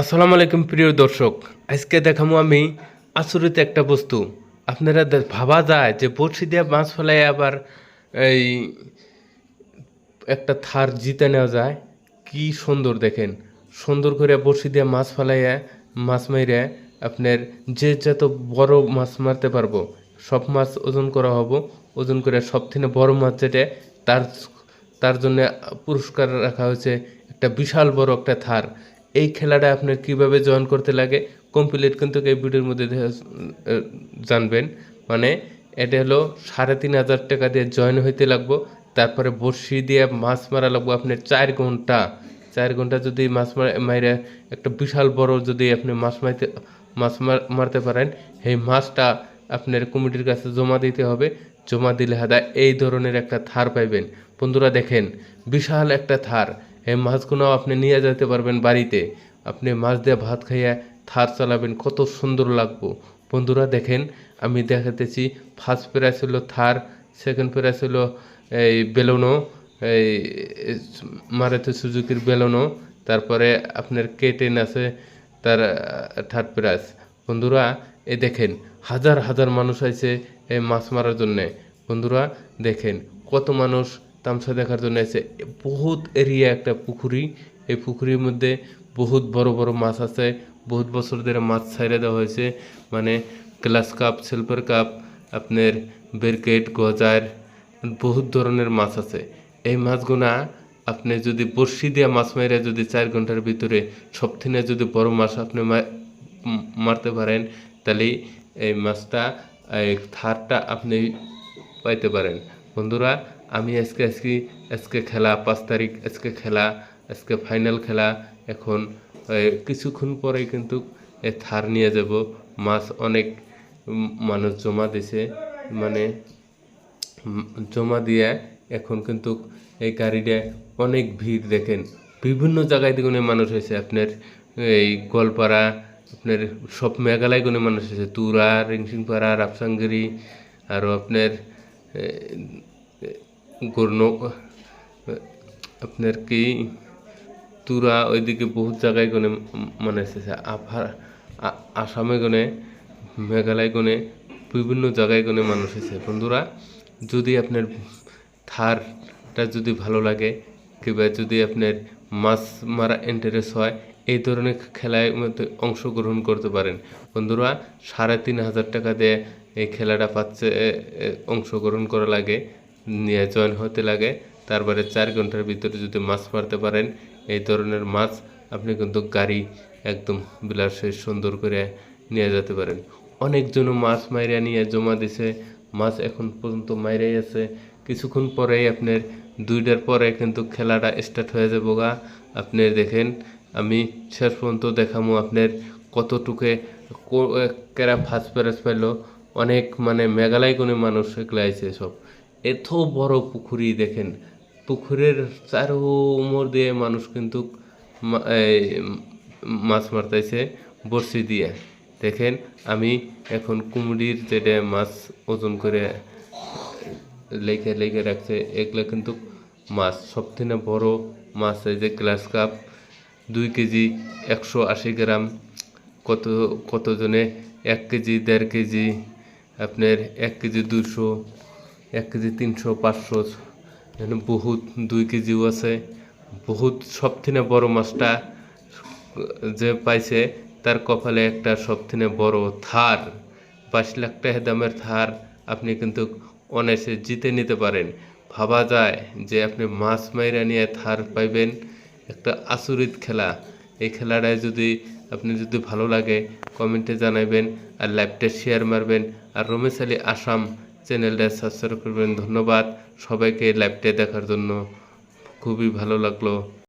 আসসালামু আলাইকুম প্রিয় দর্শক, আজকে দেখামো আমি আচরিত একটা বস্তু। আপনারা ভাবা যায় যে বড়শি দিয়ে মাছ ফেলাই আবার এই একটা থার জিতে নেওয়া যায়। কি সুন্দর দেখেন, সুন্দর করে বড়শি দিয়ে মাছ ফেলাইয়া মাছ মাইরে আপনার যে যত বড় মাছ মারতে পারব, সব মাছ ওজন করা হব, ওজন করে সব থেকে বড় মাছ যেটা, তার তার জন্য পুরস্কার রাখা হয়েছে একটা বিশাল বড় একটা থার। এই খেলাটা আপনার কীভাবে জয়েন করতে লাগে কমপ্লিট কিন্তু এই ভিডিওর মধ্যে জানবেন। মানে এটা হলো সাড়ে তিন হাজার টাকা দিয়ে জয়েন হইতে লাগবো, তারপরে বড়শি দিয়ে মাছ মারা লাগবো আপনার চার ঘণ্টা। চার ঘণ্টা যদি মাছ মার- একটা বিশাল বড় যদি আপনি মাছ মারতে মাছ মার- মারতে পারেন, সেই মাছটা আপনার কমিটির কাছে জমা দিতে হবে। জমা দিলে হাদা এই ধরনের একটা থার পাইবেন। বন্ধুরা দেখেন, বিশাল একটা থার এই মাছগুলো আপনি নিয়ে যেতে পারবেন বাড়িতে। আপনি মাছ দিয়ে ভাত খাইয়া থার চালাবেন, কত সুন্দর লাগবো। বন্ধুরা দেখেন, আমি দেখাতেছি ফার্স্ট প্রাইজ হলো থার সেকেন্ড প্রাইজ হলো এই বেলুনো এই মারুতি সুজুকির বেলুনো তারপরে আপনার কেটেন আছে, তার থার্ড প্রাইজ বন্ধুরা এ দেখেন, হাজার হাজার মানুষ আছে এই মাছ মারার জন্যে। বন্ধুরা, দেখেন, কত মানুষ তামসা দেখার জন্য আছে বহুত এরিয়া একটা পুকুরি। এই পুকুরির মধ্যে বহুত বড় বড় মাছ আছে। বহুত বছর ধরে মাছ ছাইড়ে দেওয়া হয়েছে। মানে গ্লাস কাপ, সিলভার কাপ, আপনার বেরকেট, গজার, বহুত ধরনের মাছ আছে। এই মাছগুনা আপনি যদি বড়শি দিয়ে মাছ মাইরে যদি চার ঘণ্টার ভিতরে সব থেকে যদি বড় মাছ আপনি মারতে পারেন, তাহলে এই মাছটা, এই থারটা আপনি পাইতে পারেন। বন্ধুরা আমি আজকে আজকে আজকে খেলা, পাঁচ তারিখ, আজকে খেলা, আজকে ফাইনাল খেলা। এখন কিছুক্ষণ পরেই কিন্তু এই থার নিয়ে যাব। মাছ অনেক মানুষ জমা দিছে। মানে জমা দিয়ে এখন কিন্তু এই গাড়িটা অনেক ভিড় দেখেন। বিভিন্ন জায়গায় দিগুনে মানুষ হয়েছে। আপনার এই গোয়ালপাড়া, আপনার সব মেঘালয় গুনে মানুষ হয়েছে। তুরা, রিংসিংপাড়া রাপসাঙ্গিরি আরও আপনার গর্ণ আপনার কি তুরা ওইদিকে বহুত জায়গায় গনে মানে আফার আসামে গনে, মেঘালয় গনে, বিভিন্ন জায়গায় গনে মানুষ এসেছে বন্ধুরা, যদি আপনার থারটা যদি ভালো লাগে, কিংবা যদি আপনার মাছ মারা ইন্টারেস্ট হয়, এই ধরনের খেলায় মধ্যে অংশগ্রহণ করতে পারেন। বন্ধুরা, সাড়ে তিন হাজার টাকা দিয়ে এই খেলাটা পাচ্ছে অংশগ্রহণ করা লাগে। জয়েন হতে লাগে। তারপরে চার ঘণ্টার ভিতরে যদি মাছ মারতে পারেন, এই ধরনের মাছ আপনি কিন্তু গাড়ি একদম বিলাসে সুন্দর করে নিয়ে যেতে পারেন। অনেকজন মাছ মাইরা নিয়ে জমা দিছে। মাছ এখন পর্যন্ত মাইরাই আছে। কিছুক্ষণ পরেই আপনার দুইটার পরে কিন্তু খেলাটা স্টার্ট হয়ে যাব গা। আপনি দেখেন, আমি শেষ পর্যন্ত দেখামো আপনার কতটুকে কেরা ফার্স্ট প্রাইজ পাইলো। অনেক মানে মেঘালয় কোনো মানুষ এগুলো আইছে সব। এত বড় পুকুরি দেখেন পুকুরের চারো উমর দিয়ে মানুষ কিন্তু মাছ মারতেছে বড়শি দিয়ে। দেখেন, আমি এখন কুমড়ির যেটা মাছ ওজন করে লেখে লেখে রাখছে, এগুলো কিন্তু মাছ সব থেকে বড় মাছ এই যে গ্লাস কাপ, দুই কেজি একশো আশি গ্রাম, কত, কতজনে এক কেজি, দেড় কেজি, আপনার এক কেজি দুশো এক কেজি তিনশো, পাঁচশো বহুত, দুই কেজিও আছে। বহুত সব থেকে বড় মাছটা যে পাইছে, তার কপালে একটা সব থেকে বড় থার বাইশ লাখ টাকা দামের থার আপনি কিন্তু অনায়াসে জিতে নিতে পারেন। ভাবা যায় যে আপনি মাছ মাইরা নিয়ে থার পাইবেন, একটা আসরিত খেলা। এই খেলাটায় যদি আপনি যদি ভালো লাগে, কমেন্টে জানাবেন আর লাইভটা শেয়ার মারবেন। আর রমেশ আলী আসাম চ্যানেলটা সাবস্ক্রাইব করবেন। ধন্যবাদ সবাইকে লাইভটা দেখার জন্য। খুবই ভালো লাগল।